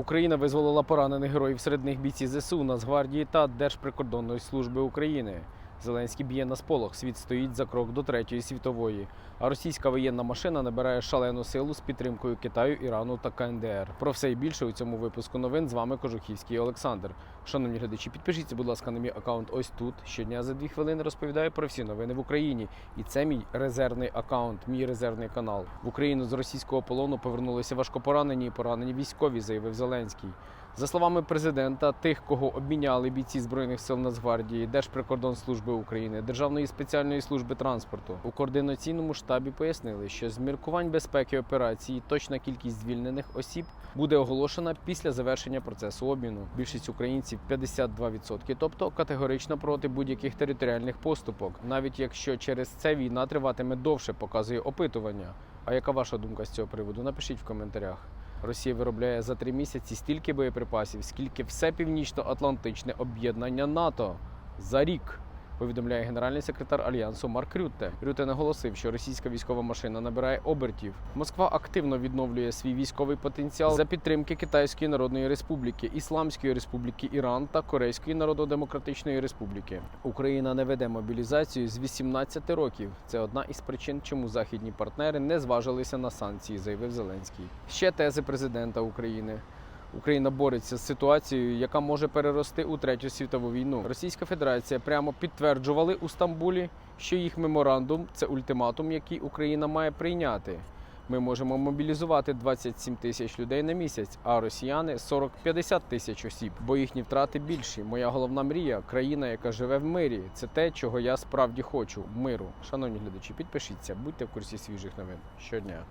Україна визволила поранених героїв серед них бійці ЗСУ, Нацгвардії та Держприкордонної служби України. Зеленський б'є на сполох. Світ стоїть за крок до третьої світової. А російська воєнна машина набирає шалену силу з підтримкою Китаю, Ірану та КНДР. Про все і більше у цьому випуску новин з вами Кожухівський Олександр. Шановні глядачі, підпишіться, будь ласка, на мій аккаунт ось тут. Щодня за дві хвилини розповідаю про всі новини в Україні. І це мій резервний аккаунт, мій резервний канал. В Україну з російського полону повернулися важкопоранені і поранені військові, заявив Зеленський. За словами президента, тих, кого обміняли бійці збройних сил Нацгвардії, Держприкордонслужби України, Державної спеціальної служби транспорту у координаційному штабі пояснили, що з міркувань безпеки операції точна кількість звільнених осіб буде оголошена після завершення процесу обміну. Більшість українців 52%, тобто категорично проти будь-яких територіальних поступок, навіть якщо через це війна триватиме довше, показує опитування. А яка ваша думка з цього приводу? Напишіть в коментарях. Росія виробляє за три місяці стільки боєприпасів, скільки все північно-атлантичне об'єднання НАТО за рік. Повідомляє генеральний секретар альянсу Марк Рютте. Рютте наголосив, що російська військова машина набирає обертів. Москва активно відновлює свій військовий потенціал за підтримки Китайської Народної Республіки, Ісламської Республіки Іран та Корейської Народно-Демократичної Республіки. Україна не веде мобілізацію з 18 років. Це одна із причин, чому західні партнери не зважилися на санкції, заявив Зеленський. Ще тези президента України. Україна бореться з ситуацією, яка може перерости у третю світову війну. Російська Федерація прямо підтверджували у Стамбулі, що їх меморандум це ультиматум, який Україна має прийняти. Ми можемо мобілізувати 27 тисяч людей на місяць, а росіяни 40-50 тисяч осіб, бо їхні втрати більші. Моя головна мрія країна, яка живе в мирі. Це те, чого я справді хочу миру. Шановні глядачі, підпишіться, будьте в курсі свіжих новин щодня.